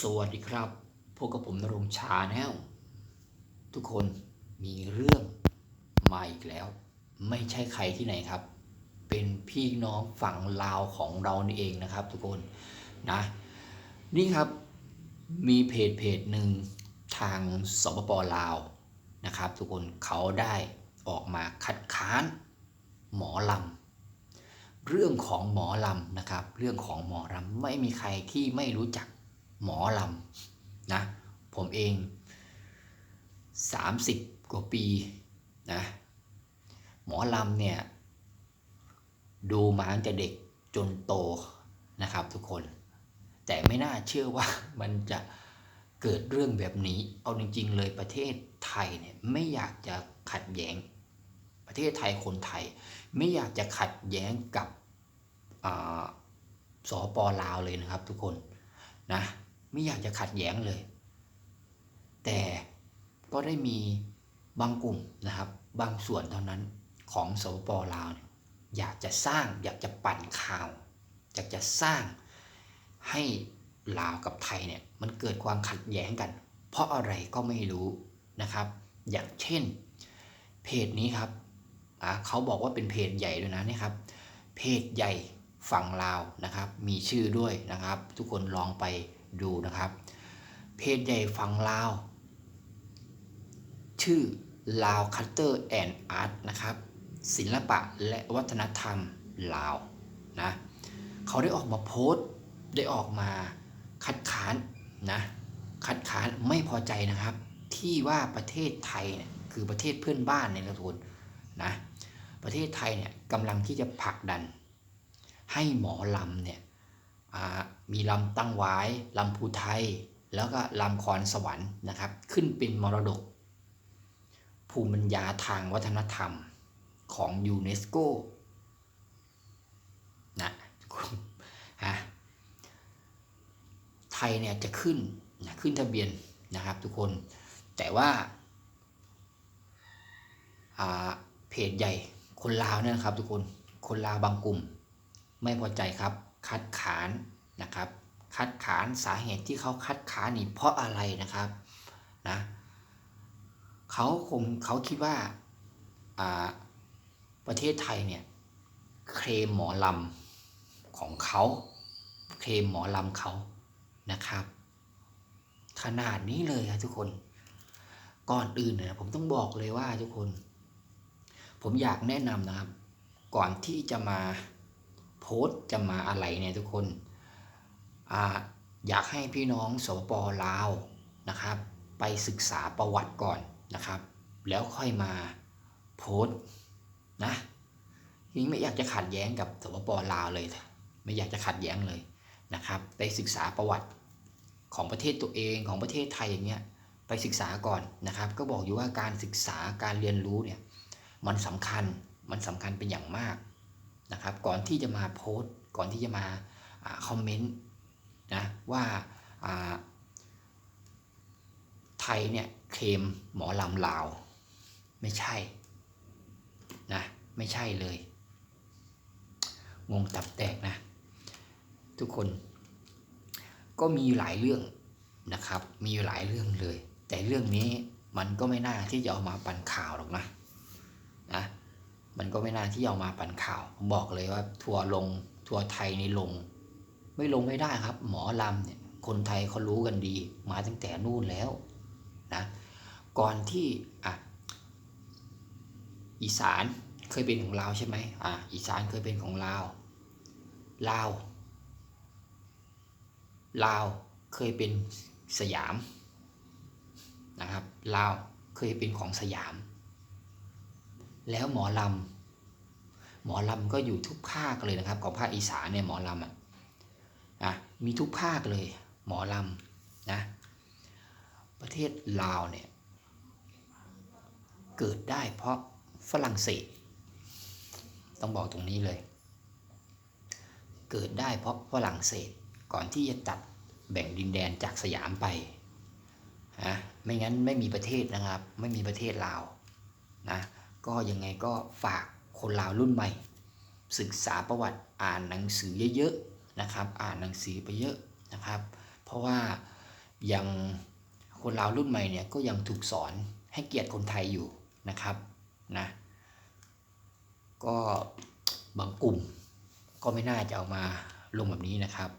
สวัสดีครับพบกับผมนรงชาแนลทุกคนมีเรื่องมาอีกแล้ว ไม่ใช่ใครที่ไหนครับ เป็นพี่น้องฝั่งลาวของเรานี่เองนะครับ ทุกคนนะนี่ครับมีเพจเพจหนึ่งทางสปปลาวนะครับ ทุกคนเขาได้ออกมาคัดค้านหมอลำเรื่องของหมอลำนะครับ เรื่องของหมอลำไม่มีใครที่ไม่รู้จัก หมอลำนะผมเอง 30 กว่าปีนะหมอลำเนี่ย ดูมาตั้งแต่เด็กจนโตนะครับทุกคน แต่ไม่น่าเชื่อว่ามันจะเกิดเรื่องแบบนี้ เอาจริง ๆ เลยประเทศไทยเนี่ยไม่อยากจะขัดแย้ง ประเทศไทยคนไทย ไม่อยากจะขัดแย้งกับสปลาวเลยนะครับทุกคนนะ ไม่อยากจะขัดแย้งเลย แต่ก็ได้มีบางกลุ่มนะครับ บางส่วนเท่านั้นของสปลาวเนี่ยอยากจะสร้างอยากจะปั่นข่าว อยากจะสร้างให้ลาวกับไทยเนี่ยมันเกิดความขัดแย้งกัน เพราะอะไรก็ไม่รู้นะครับ อย่างเช่น เพจนี้ครับเขาบอกว่าเป็นเพจใหญ่ด้วยนะนี่ครับ เพจใหญ่ฝั่งลาวนะครับ มีชื่อด้วยนะครับ ทุกคนลองไป ดูนะครับ เพจใหญ่ฝั่งลาว ชื่อลาวคัตเตอร์แอนด์อาร์ตนะครับ ศิลปะและวัฒนธรรมลาวนะเขาได้ออกมาโพสต์ได้ออกมาคัดค้านนะคัดค้านไม่พอใจนะครับ ที่ว่าประเทศไทยเนี่ยคือประเทศเพื่อนบ้านในละทุนนะประเทศไทยเนี่ยกำลังที่จะผลักดัน ให้หมอลำเนี่ย มีลำตั้งไว้ลำภูไทย แล้วก็ลำคอนสวรรค์นะครับ ขึ้นเป็นมรดก ภูมิปัญญาทางวัฒนธรรมของยูเนสโกนะฮะไทยเนี่ยจะขึ้นนะขึ้นทะเบียนนะครับทุกคนแต่ว่าอ่าเพจใหญ่คนลาวเนี่ยนะครับทุกคนคนลาวบางกลุ่มไม่พอใจครับ คัดค้านนะครับ คัดค้านสาเหตุที่เขาคัดค้านนี่เพราะอะไรนะครับนะเขาคงเขาคิดว่าอ่าประเทศไทยเนี่ยเคลมหมอลำของเขาเคลมหมอลำเขานะครับ ขนาดนี้เลยครับทุกคนก่อนอื่นเนี่ยผมต้องบอกเลยว่าทุกคน ผมอยากแนะนำนะครับ ก่อนที่จะมา โพสต์จะมาอะไรเนี่ยทุกคนออยากให้พี่น้องสปปลาวนะครับ ไปศึกษาประวัติก่อนนะครับ แล้วค่อยมาโพสนะยิ่งไม่อยากจะขัดแย้งกับสปปลาวเลย ไม่อยากจะขัดแย้งเลยนะครับ ไปศึกษาประวัติของประเทศตัวเองของประเทศไทยอย่างเงี้ยไปศึกษาก่อนนะครับ ก็บอกอยู่ว่าการศึกษาการเรียนรู้เนี่ยมันสำคัญมันสำคัญเป็นอย่างมาก นะครับ ก่อนที่จะมาโพสต์ ก่อนที่จะมาอคอมเมนต์นะว่าไทยเนี่ยเคมหมอลำลาว ไม่ใช่นะไม่ใช่เลยงงตับแตกนะ ทุกคนก็มีหลายเรื่องนะครับ มีหลายเรื่องเลย แต่เรื่องนี้มันก็ไม่น่าที่จะเอามาปั่นข่าวหรอกนะนะ มันก็ไม่น่าที่เอามาปั่นข่าว บอกเลยว่าทัวลงทัวไทยนี่ลง ไม่ลงไม่ได้ครับ หมอลำเนี่ยคนไทยเขารู้กันดี มาตั้งแต่นู่นแล้วนะก่อนที่อะอีสานเคยเป็นของลาวใช่ไหมอะอีสานเคยเป็นของลาวลาวลาวเคยเป็นสยามนะครับลาวเคยเป็นของสยาม แล้วหมอลำหมอลำก็อยู่ทุกภาคเลยนะครับ ของภาคอีสานเนี่ยหมอลำอะนะมีทุกภาคเลยหมอลำนะประเทศลาวเนี่ยเกิดได้เพราะฝรั่งเศส ต้องบอกตรงนี้เลย เกิดได้เพราะฝรั่งเศสก่อนที่จะตัดแบ่งดินแดนจากสยามไปนะไม่งั้นไม่มีประเทศนะครับ ไม่มีประเทศลาวนะ ก็ยังไงก็ฝากคนลาวรุ่นใหม่ ศึกษาประวัติอ่านหนังสือเยอะๆนะครับ อ่านหนังสือไปเยอะนะครับ เพราะว่ายังคนลาวรุ่นใหม่เนี่ยก็ยังถูกสอนให้เกียรติคนไทยอยู่นะครับนะก็บางกลุ่มก็ไม่น่าจะเอามาลงแบบนี้นะครับ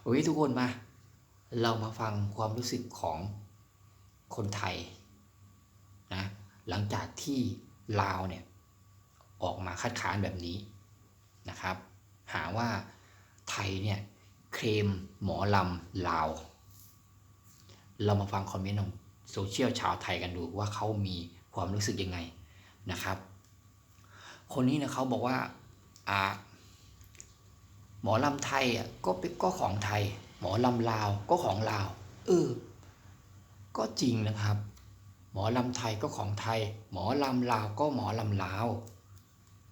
โอเคทุกคนมา เรามาฟังความรู้สึกของคนไทยนะ หลังจากที่ลาวเนี่ยออกมาคัดค้านแบบนี้นะครับ หาว่าไทยเนี่ยเคลมหมอลำลาว เรามาฟังคอมเมนต์ของโซเชียลชาวไทยกันดูว่าเขามีความรู้สึกยังไงนะครับ คนนี้นะเขาบอกว่าอ่าหมอลำไทยอะก็เป็นก็ของไทย หมอลำลาวก็ของลาว เออ ก็จริงนะครับ หมอลำไทยก็ของไทย หมอลำลาวก็หมอลำลาว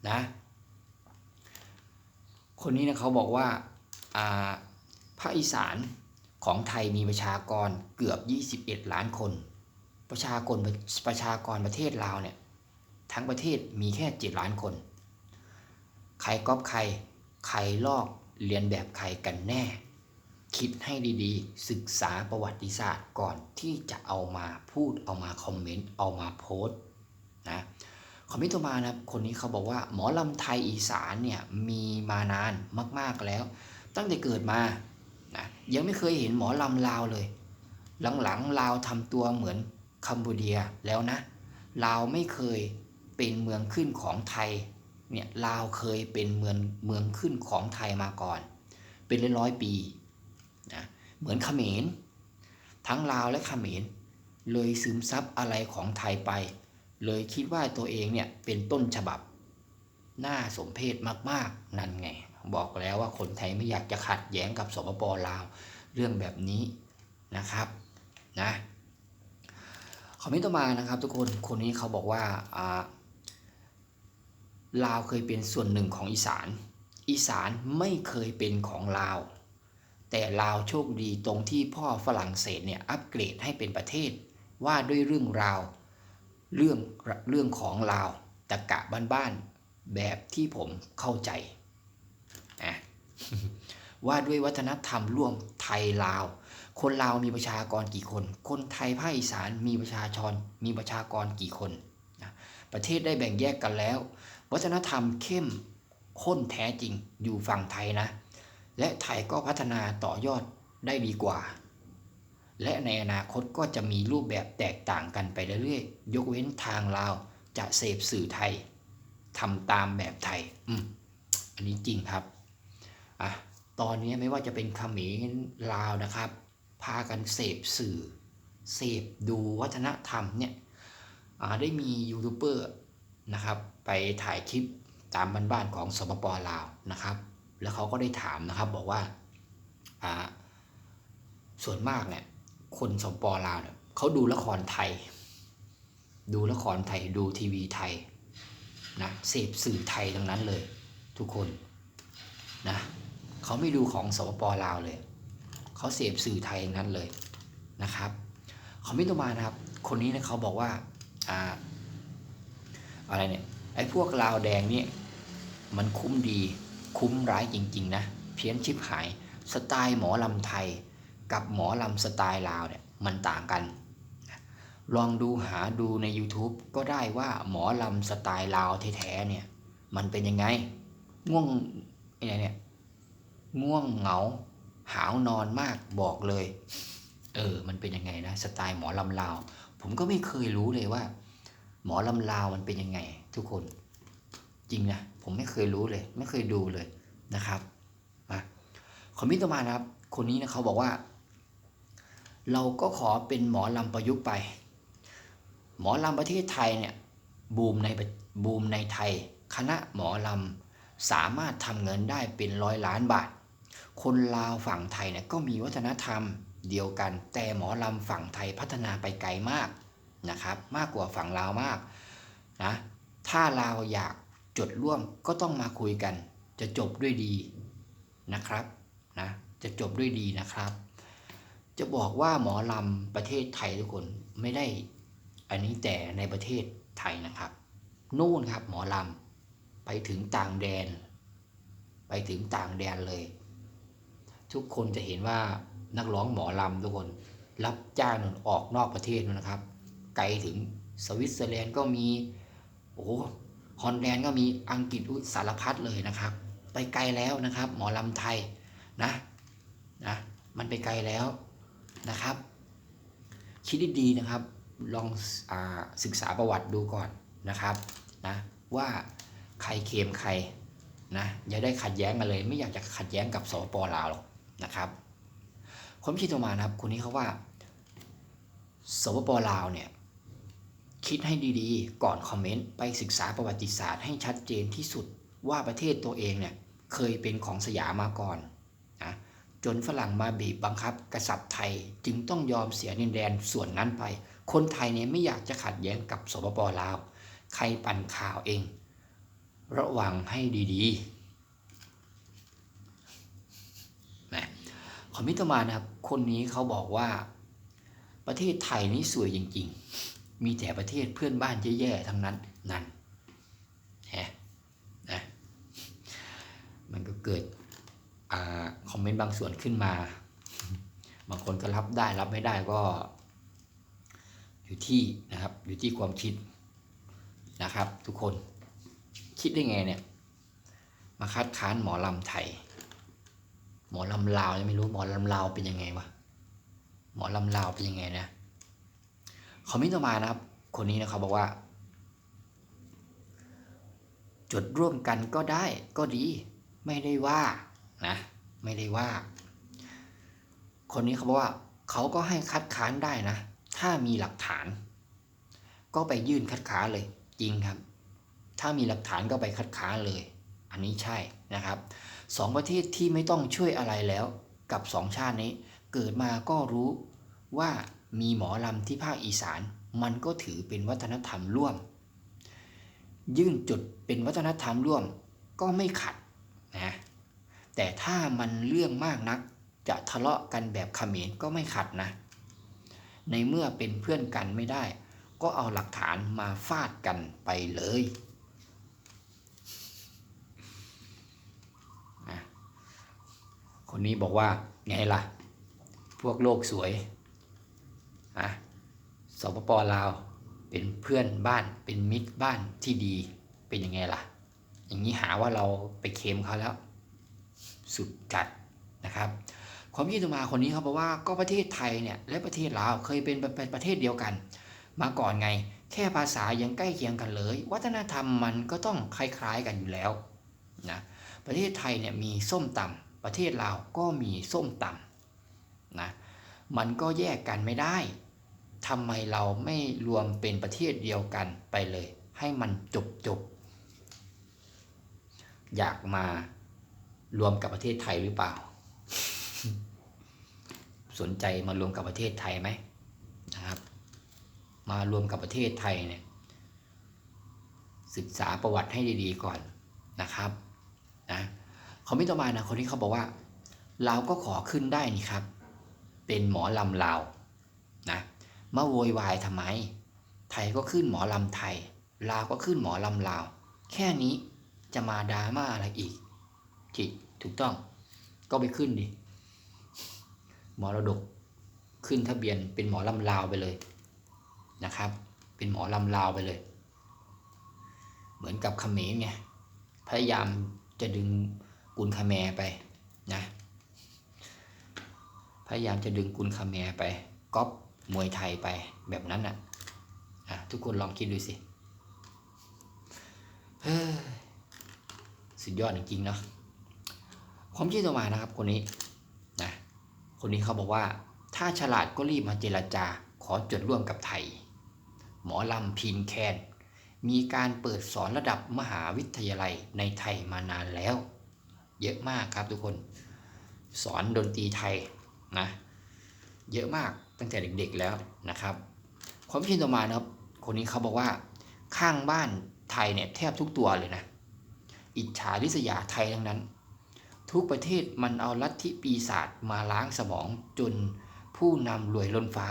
นะคนนี้นะเขาบอกว่าภาคอีสานของไทยมีประชากรเกือบ 21 ล้านคน ประชากรประชากรประเทศลาวเนี่ยทั้งประเทศมีแค่ 7 ล้านคน ใครก๊อปใคร ใครลอกเรียนแบบใครกันแน่ คิดให้ดีๆ ศึกษาประวัติศาสตร์ก่อนที่จะเอามาพูดเอามาคอมเมนต์เอามาโพสต์นะคอมเมนต์ต่อมานะครับคนนี้เขาบอกว่าหมอลำไทยอีสานเนี่ยมีมานานมากๆแล้ว ตั้งแต่เกิดมานะยังไม่เคยเห็นหมอลำลาวเลย หลังๆลาวทำตัวเหมือนคัมพูเดียแล้วนะลาวไม่เคยเป็นเมืองขึ้นของไทยเนี่ยลาวเคยเป็นเมืองเมืองขึ้นของไทยมาก่อน เป็นร้อยร้อยๆปี เหมือนเขมร ทั้งลาวและเขมร เลยซึมซับอะไรของไทยไป เลยคิดว่าตัวเองเนี่ยเป็นต้นฉบับน่าสมเพชมากๆ นั่นไง บอกแล้วว่าคนไทยไม่อยากจะขัดแย้งกับสปปลาวเรื่องแบบนี้นะครับนะคอมเมนต์ต่อมานะครับทุกคนคนนี้เขาบอกว่าลาวเคยเป็นส่วนหนึ่งของอีสาน อีสานไม่เคยเป็นของลาว แต่ลาวโชคดีตรงที่พ่อฝรั่งเศสเนี่ยอัปเกรดให้เป็นประเทศว่าด้วยเรื่องราว เรื่องเรื่องของลาวตะกะบ้านๆแบบที่ผมเข้าใจนะว่าด้วยวัฒนธรรมร่วมไทยลาว คนลาวมีประชากรกี่คน คนไทยภาคอีสานมีประชาชนมีประชากรกี่คนนะประเทศได้แบ่งแยกกันแล้ว วัฒนธรรมเข้มข้นแท้จริงอยู่ฝั่งไทยนะ และไทยก็พัฒนาต่อยอดได้ดีกว่า และในอนาคตก็จะมีรูปแบบแตกต่างกันไปเรื่อยๆ ยกเว้นทางลาวจะเสพสื่อไทยทำตามแบบไทย อืม อันนี้จริงครับ อะ ตอนนี้ไม่ว่าจะเป็นขมรลาวนะครับ พากันเสพสื่อ เสพดูวัฒนธรรมเนี่ยได้มียูทูบเบอร์นะครับ ไปถ่ายคลิปตามบ้านๆของสปปลาวนะครับ แล้วเขาก็ได้ถามนะครับ บอกว่าอ่าส่วนมากเนี่ย คนสปปลาวเนี่ยเขาดูละครไทย ดูละครไทยดูทีวีไทยนะเสพสื่อไทยทั้งนั้นเลย ทุกคนนะเขาไม่ดูของสปปลาวเลย เขาเสพสื่อไทยทั้งนั้นเลยนะครับเขาไม่ต้องมานะครับ คนนี้นะเขาบอกว่าอ่าอะไรเนี่ยไอ้พวกลาวแดงเนี่ยมันคุ้มดี คุ้มร้ายจริง ๆ นะ เพี้ยนชิบหาย สไตล์หมอลำไทย กับหมอลำสไตล์ลาวเนี่ยมันต่างกัน ลองดูหาดูใน YouTube ก็ได้ว่าหมอลำสไตล์ลาวแท้ๆเนี่ย มันเป็นยังไง ง่วงอะไรเนี่ยง่วงเหงา หาวนอนมากบอกเลย เออ มันเป็นยังไงนะ สไตล์หมอลำลาว ผมก็ไม่เคยรู้เลยว่า หมอลำลาวมันเป็นยังไง ทุกคน จริงนะ ผมไม่เคยรู้เลย ไม่เคยดูเลยนะครับมาคอมเมิตต่อมานะครับ คนนี้นะเขาบอกว่า เราก็ขอเป็นหมอลำประยุกต์ไป หมอลำประเทศไทยเนี่ยบูมในบูมในไทย คณะหมอลำสามารถทำเงินได้เป็นร้อยล้านบาท คนลาวฝั่งไทยเนี่ยก็มีวัฒนธรรมเดียวกัน แต่หมอลำฝั่งไทยพัฒนาไปไกลมากนะครับ มากกว่าฝั่งลาวมากนะถ้าลาวอยาก จดร่วมก็ต้องมาคุยกัน จะจบด้วยดีนะครับนะจะจบด้วยดีนะครับ จะบอกว่าหมอลำประเทศไทยทุกคนไม่ได้อันนี้แต่ในประเทศไทยนะครับ นู่นครับหมอลำไปถึงต่างแดน ไปถึงต่างแดนเลย ทุกคนจะเห็นว่านักร้องหมอลำทุกคน รับจ้างนู่นออกนอกประเทศนะครับ ไกลถึงสวิตเซอร์แลนด์ก็มีโอ้ ฮอลแลนด์ก็มีอังกฤษสารพัดเลยนะครับ ไปไกลแล้วนะครับ หมอลำไทยนะนะมันไปไกลแล้วนะครับ คิดดีๆนะครับ ลองอศึกษาประวัติดูก่อนนะครับนะว่าใครเค็มใครนะอย่าได้ขัดแย้งกันเลย ไม่อยากจะขัดแย้งกับสปปลาวหรอกนะครับความคิดต่อมานะครับคนนี้เขาว่าสปปลาวเนี่ย คิดให้ดีๆ ก่อนคอมเมนต์ไปศึกษาประวัติศาสตร์ให้ชัดเจนที่สุดว่าประเทศตัวเองเนี่ยเคยเป็นของสยามมาก่อนนะจนฝรั่งมาบีบบังคับกษัตริย์ไทยจึงต้องยอมเสียดินแดนส่วนนั้นไป คนไทยเนี่ยไม่อยากจะขัดแย้งกับสปปลาว ใครปั่นข่าวเอง ระวังให้ดีๆนะคอมมิตมานะครับ คนนี้เขาบอกว่า ประเทศไทยนี่สวยจริง ๆ มีแต่ประเทศเพื่อนบ้านแย่ๆทั้งนั้นนั่นแฮะนะมันก็เกิดอาคอมเมนต์บางส่วนขึ้นมา บางคนก็รับได้รับไม่ได้ก็ อยู่ที่นะครับอยู่ที่ความคิดนะครับ ทุกคนคิดได้ไงเนี่ยมาคัดค้านหมอลำไทย หมอลำลาวยังไม่รู้หมอลำลาวเป็นยังไงวะหมอลำลาวเป็นยังไงนะ คอมเมนต์ต่อมานะครับ คนนี้นะครับบอกว่า จดร่วมกันก็ได้ก็ดี ไม่ได้ว่านะ ไม่ได้ว่า คนนี้เขาบอกว่าเขาก็ให้คัดค้านได้นะ ถ้ามีหลักฐาน ก็ไปยื่นคัดค้านเลย จริงครับ ถ้ามีหลักฐานก็ไปคัดค้านเลย อันนี้ใช่นะครับสองประเทศที่ไม่ต้องช่วยอะไรแล้วกับสองชาตินี้ เกิดมาก็รู้ว่า มีหมอลำที่ภาคอีสาน มันก็ถือเป็นวัฒนธรรมร่วม ยื่นจุดเป็นวัฒนธรรมร่วมก็ไม่ขัดนะแต่ถ้ามันเรื่องมากนัก จะทะเลาะกันแบบเขมรก็ไม่ขัดนะ ในเมื่อเป็นเพื่อนกันไม่ได้ ก็เอาหลักฐานมาฟาดกันไปเลยคนนี้บอกว่าไงล่ะ พวกโลกสวย สปปลาว เป็นเพื่อนบ้านเป็นมิตรบ้านที่ดีเป็นยังไงล่ะ อย่างนี้หาว่าเราไปเค็มเขาแล้ว สุดจัดนะครับ ความคิดต่อมาคนนี้เขาบอกว่าก็ประเทศไทยเนี่ยและประเทศลาวเคยเป็นเป็นประเทศเดียวกัน มาก่อนไง แค่ภาษายังใกล้เคียงกันเลย วัฒนธรรมมันก็ต้องคล้ายๆกันอยู่แล้วนะประเทศไทยเนี่ยมีส้มตำประเทศลาวก็มีส้มตำนะมันก็แยกกันไม่ได้ ทำไมเราไม่รวมเป็นประเทศเดียวกันไปเลย ให้มันจบจบอยากมารวมกับประเทศไทยหรือเปล่า สนใจมารวมกับประเทศไทยไหมนะครับ มารวมกับประเทศไทยเนี่ยศึกษาประวัติให้ดีๆก่อนนะครับนะเขาไม่ต่อมานะคนที่เขาบอกว่าเราก็ขอขึ้นได้นี่ครับ เป็นหมอลำลาว มาโวยวายทำไม ไทยก็ขึ้นหมอลำไทย ลาวก็ขึ้นหมอลำลาว แค่นี้จะมาดราม่าอะไรอีกจิถูกต้อง ก็ไปขึ้นดิหมอระดกขึ้นทะเบียนเป็นหมอลำลาวไปเลยนะครับ เป็นหมอลำลาวไปเลย เหมือนกับเขมรไงพยายามจะดึงกุลคาแมไปนะพยายามจะดึงกุลคาแมไปก๊อป มวยไทยไปแบบนั้นน่ะอะ ทุกคนลองคิดดูสิสุดยอดจริงๆเนาะความคิดต่อมานะครับคนนี้นะคนนี้เขาบอกว่า ถ้าฉลาดก็รีบมาเจรจา ขอจดร่วมกับไทย หมอลำพินแคน มีการเปิดสอนระดับมหาวิทยาลัยในไทยมานานแล้ว เยอะมากครับทุกคน สอนดนตรีไทยนะ เยอะมาก ตั้งแต่เด็กๆแล้วนะครับ ความคิดต่อมานะครับ คนนี้เขาบอกว่าข้างบ้านไทยเนี่ยแทบทุกตัวเลยนะ อิจฉาริษยาไทยทั้งนั้น ทุกประเทศมันเอาลัทธิปีศาจมาล้างสมองจนผู้นำรวยล้นฟ้า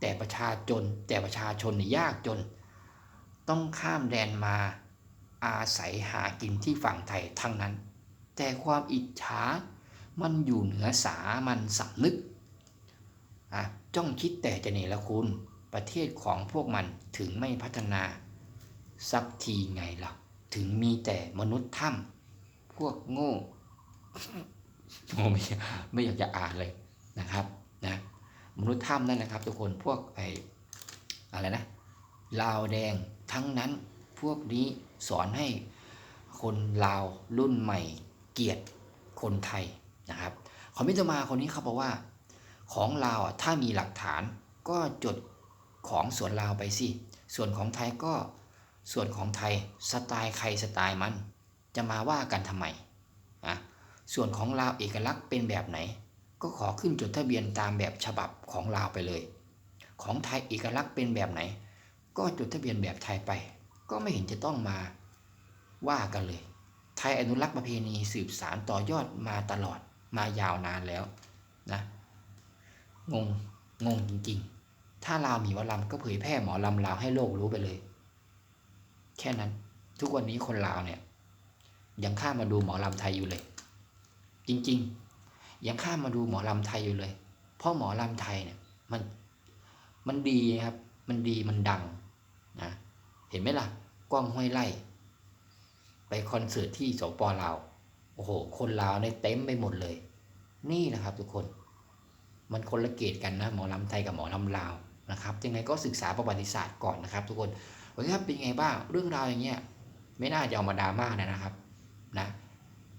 แต่ประชาชนแต่ประชาชนยากจน ต้องข้ามแดนมาอาศัยหากินที่ฝั่งไทยทั้งนั้น แต่ความอิจฉามันอยู่เหนือสามัญสำนึก อะจ้องคิดแต่จะเนรคุณ ประเทศของพวกมันถึงไม่พัฒนา สักทีไงล่ะ ถึงมีแต่มนุษย์ถ้ำพวกโง่โง่ไม่ไม่อยากจะอ่านเลยนะครับนะมนุษย์ถ้ำนั่นนะครับ ทุกคนพวกไออะไรนะลาวแดงทั้งนั้นพวกนี้สอนให้คนลาวรุ่นใหม่เกลียดคนไทยนะครับคอมิตรมาคนนี้เขาบอกว่า ของลาวอะถ้ามีหลักฐานก็จดของส่วนลาวไปสิ ส่วนของไทยก็ส่วนของไทยสไตล์ใครสไตล์มัน จะมาว่ากันทำไมนะส่วนของลาวเอกลักษณ์เป็นแบบไหน ก็ขอขึ้นจดทะเบียนตามแบบฉบับของลาวไปเลย ของไทยเอกลักษณ์เป็นแบบไหน ก็จดทะเบียนแบบไทยไป ก็ไม่เห็นจะต้องมาว่ากันเลย ไทยอนุรักษ์ประเพณีสืบสารต่อยอดมาตลอดมายาวนานแล้วนะ งง งงจริงๆ ถ้าลาวมีหมอลำก็เผยแพร่หมอลำลาวให้โลกรู้ไปเลย แค่นั้น ทุกวันนี้คนลาวเนี่ย ยังข้ามมาดูหมอลำไทยอยู่เลย จริงๆ ยังข้ามมาดูหมอลำไทยอยู่เลย เพราะหมอลำไทยเนี่ย มัน มันดีนะครับ มันดี มันดังนะ เห็นไหมล่ะ กล้องห้วยไล่ ไปคอนเสิร์ตที่สปลาว โอ้โห คนลาวเนี่ยเต็มไปหมดเลย นี่นะครับทุกคน มันคนละเกตกันนะหมอลำไทยกับหมอลำลาวนะครับยังไงก็ศึกษาประวัติศาสตร์ก่อนนะครับ ทุกคนโอเคครับเป็นไงบ้างเรื่องราวอย่างเงี้ยไม่น่าจะเอามาดราม่านะครับนะ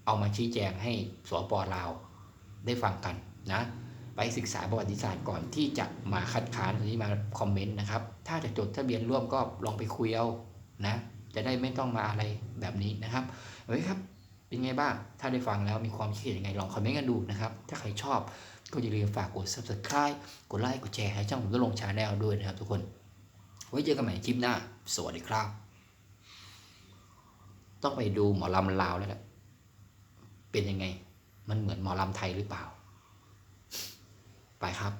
เอามาชี้แจงให้สปลาวได้ฟังกันนะไปศึกษาประวัติศาสตร์ก่อนที่จะมาคัดค้านหรือมาคอมเมนต์นะครับ ถ้าจะจดทะเบียนร่วมก็ลองไปคุยเอานะจะได้ไม่ต้องมาอะไรแบบนี้นะครับโอเคครับเป็นไงบ้าง ถ้าได้ฟังแล้วมีความคิดเห็นยังไงลองคอมเมนต์กันดูนะครับ ถ้าใครชอบ ก็อย่าลืมฝากกด subscribe กดไลค์กดแชร์ให้ช่องผมก็ลงชาแนลด้วยนะครับทุกคน ไว้เจอกันใหม่คลิปหน้า สวัสดีครับ ต้องไปดูหมอลำลาวแล้วแหละเป็นยังไง มันเหมือนหมอลำไทยหรือเปล่า ไปครับ